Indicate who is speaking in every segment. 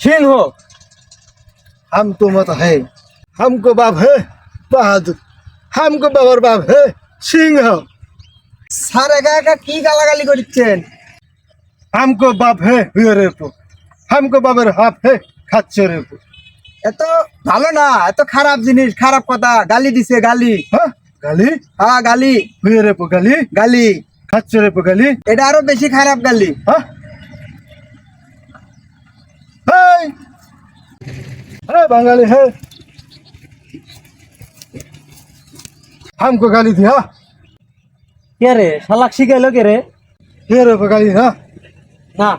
Speaker 1: সিংহ
Speaker 2: हम तो मत है हमको बाप है बहादुर हमको बाबर बाप है सिंह
Speaker 1: স্যার একা একা কি গালাগালি করছেন
Speaker 2: हमको बाप है हे रे वो हमको बाबर हाफ है खच्चो रे वो
Speaker 1: এত ভালো না এত খারাপ জিনিস খারাপ কথা গালি দিছে গালি
Speaker 2: हाँ गाली
Speaker 1: হ্যাঁ গালি
Speaker 2: हे रे वो गाली
Speaker 1: গালি
Speaker 2: खच्चो रे वो गाली
Speaker 1: এটা আরো বেশি খারাপ গালি
Speaker 2: নাই বাঙালি হ্যাঁ হামকো গালি দি হা
Speaker 1: কে রে শালাক শিখাইলো কে রে
Speaker 2: কে রে গালি
Speaker 1: না
Speaker 2: না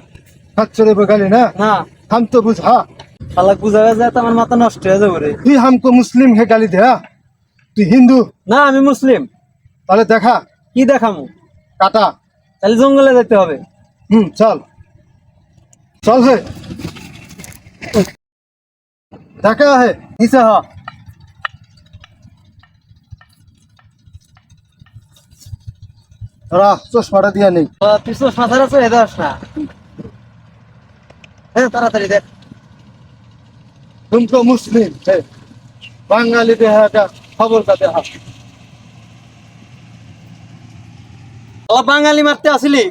Speaker 2: হাচ্ছ গালি না
Speaker 1: না
Speaker 2: হাম তো বুঝা
Speaker 1: শালাক বুঝা যায় তো আমার মাথা নষ্ট হয়ে যাবে রে
Speaker 2: তুই হামকো মুসলিম হে গালি দে হ্যাঁ তুই হিন্দু
Speaker 1: না আমি মুসলিম
Speaker 2: তাহলে দেখা
Speaker 1: কি দেখামু
Speaker 2: কাটা
Speaker 1: তাহলে জঙ্গলে যেতে হবে
Speaker 2: হুম চল চল হে দেখা হে
Speaker 1: নিচে হ
Speaker 2: তোরা চশমাটা দিয়া নেই
Speaker 1: ও, তুই তো সাঁতার আছে এ দাস না হ্যাঁ তাড়াতাড়ি দেখ
Speaker 2: तुमको मुस्लिम है বাঙালি দেহাটা খবরটা দেখা
Speaker 1: ও বাঙালি মারতে আসিলি